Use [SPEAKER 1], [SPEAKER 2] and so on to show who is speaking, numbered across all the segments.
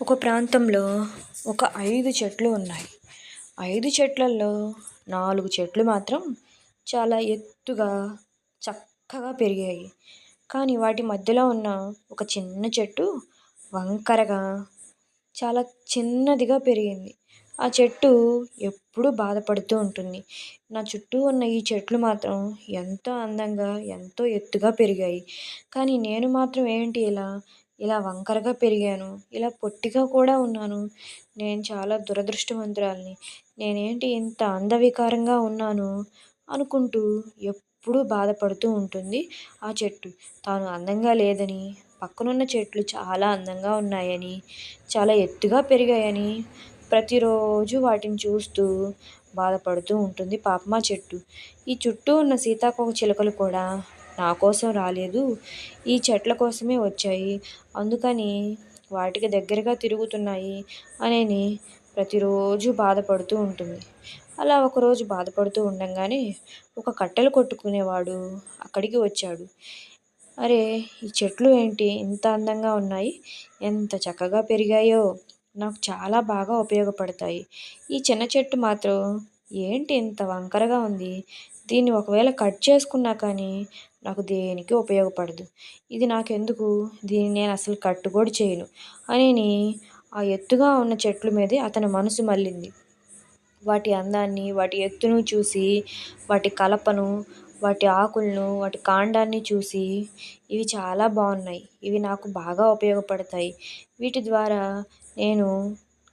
[SPEAKER 1] ఒక ప్రాంతంలో ఒక ఐదు చెట్లు ఉన్నాయి. ఐదు చెట్లల్లో నాలుగు చెట్లు మాత్రం చాలా ఎత్తుగా చక్కగా పెరిగాయి. కానీ వాటి మధ్యలో ఉన్న ఒక చిన్న చెట్టు వంకరగా చాలా చిన్నదిగా పెరిగింది. ఆ చెట్టు ఎప్పుడూ బాధపడుతూ ఉంటుంది. నా చుట్టూ ఉన్న ఈ చెట్లు మాత్రం ఎంతో అందంగా ఎంతో ఎత్తుగా పెరిగాయి. కానీ నేను మాత్రం ఏంటి ఇలా ఇలా వంకరగా పెరిగాను. ఇలా పొట్టిగా కూడా ఉన్నాను. నేను చాలా దురదృష్టవంతురాలిని. నేనేంటి ఇంత అందవికారంగా ఉన్నాను? అనుకుంటూ ఎప్పుడూ బాధపడుతూ ఉంటుంది ఆ చెట్టు. తాను అందంగా లేదని పక్కనున్న చెట్లు చాలా అందంగా ఉన్నాయని చాలా ఎత్తుగా పెరిగాయని ప్రతిరోజు వాటిని చూస్తూ బాధపడుతూ ఉంటుంది పాపం ఆ చెట్టు. ఈ చుట్టూ ఉన్న సీతాకోక చిలుకలు కూడా నా కోసం రాలేదు. ఈ చెట్ల కోసమే వచ్చాయి. అందుకని వాటికి దగ్గరగా తిరుగుతున్నాయి అని ప్రతిరోజు బాధపడుతూ ఉంటుంది. అలా ఒకరోజు బాధపడుతూ ఉండగానే ఒక కట్టెలు కొట్టుకునేవాడు అక్కడికి వచ్చాడు. అరే ఈ చెట్లు ఏంటి? ఇంత అందంగా ఉన్నాయి. ఎంత చక్కగా పెరిగాయో. నాకు చాలా బాగా ఉపయోగపడతాయి. ఈ చిన్న చెట్టు మాత్రం ఏంటి ఇంత వంకరగా ఉంది? దీన్ని ఒకవేళ కట్ చేసుకున్నా కానీ నాకు దేనికి ఉపయోగపడదు. ఇది నాకెందుకు? దీన్ని నేను అసలు కట్టు కూడా చేయను అని ఆ ఎత్తుగా ఉన్న చెట్ల మీదే అతని మనసు మళ్ళింది. వాటి అందాన్ని వాటి ఎత్తును చూసి వాటి కలపను వాటి ఆకులను వాటి కాండాన్ని చూసి ఇవి చాలా బాగున్నాయి. ఇవి నాకు బాగా ఉపయోగపడతాయి. వీటి ద్వారా నేను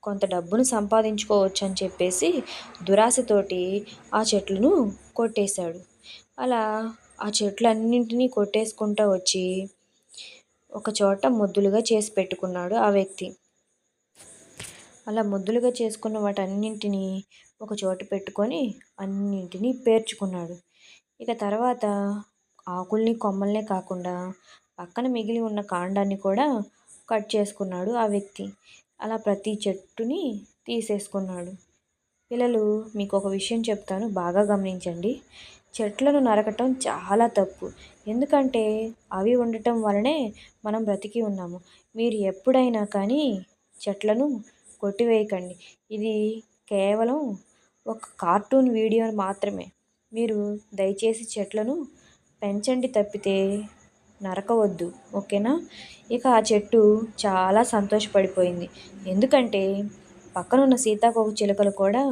[SPEAKER 1] కొంత డబ్బును సంపాదించుకోవచ్చు అని చెప్పేసి దురాశతోటి ఆ చెట్లను కొట్టేశాడు. అలా ఆ చెట్లన్నింటినీ కొట్టేసుకుంటూ వచ్చి ఒక చోట ముద్దులుగా చేసి పెట్టుకున్నాడు ఆ వ్యక్తి. అలా ముద్దులుగా చేసుకున్న వాటన్నింటినీ ఒక చోట పెట్టుకొని అన్నింటినీ పేర్చుకున్నాడు. ఇక తర్వాత ఆకుల్ని కొమ్మల్నే కాకుండా పక్కన మిగిలి ఉన్న కాండాన్ని కూడా కట్ చేసుకున్నాడు ఆ వ్యక్తి. అలా ప్రతి చెట్టుని తీసేసుకున్నాడు. పిల్లలు మీకు ఒక విషయం చెప్తాను బాగా గమనించండి. చెట్లను నరకటం చాలా తప్పు. ఎందుకంటే అవి ఉండటం వలనే మనం బ్రతికి ఉన్నాము. మీరు ఎప్పుడైనా కానీ చెట్లను కొట్టివేయకండి. ఇది కేవలం ఒక కార్టూన్ వీడియో మాత్రమే. మీరు దయచేసి చెట్లను పెంచండి తప్పితే నరకవద్దు ఓకేనా? ఇక ఆ చెట్టు చాలా సంతోషపడిపోయింది. ఎందుకంటే పక్కనున్న సీతాకోక చిలుకలు కూడా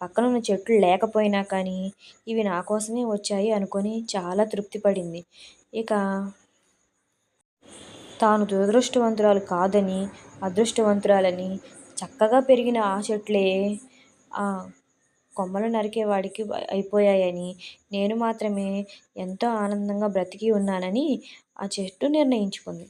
[SPEAKER 1] పక్కనున్న చెట్లు లేకపోయినా కానీ ఇవి నా కోసమే వచ్చాయి అనుకొని చాలా తృప్తి పడింది ఇక తాను దురదృష్టవంతురాలు కాదని అదృష్టవంతురాలని చక్కగా పెరిగిన ఆ చెట్లే ఆ కొమ్మలు నరికేవాడికి అయిపోయాయని నేను మాత్రమే ఎంతో ఆనందంగా బ్రతికి ఉన్నానని ఆ చెట్టు నిర్ణయించుకుంది.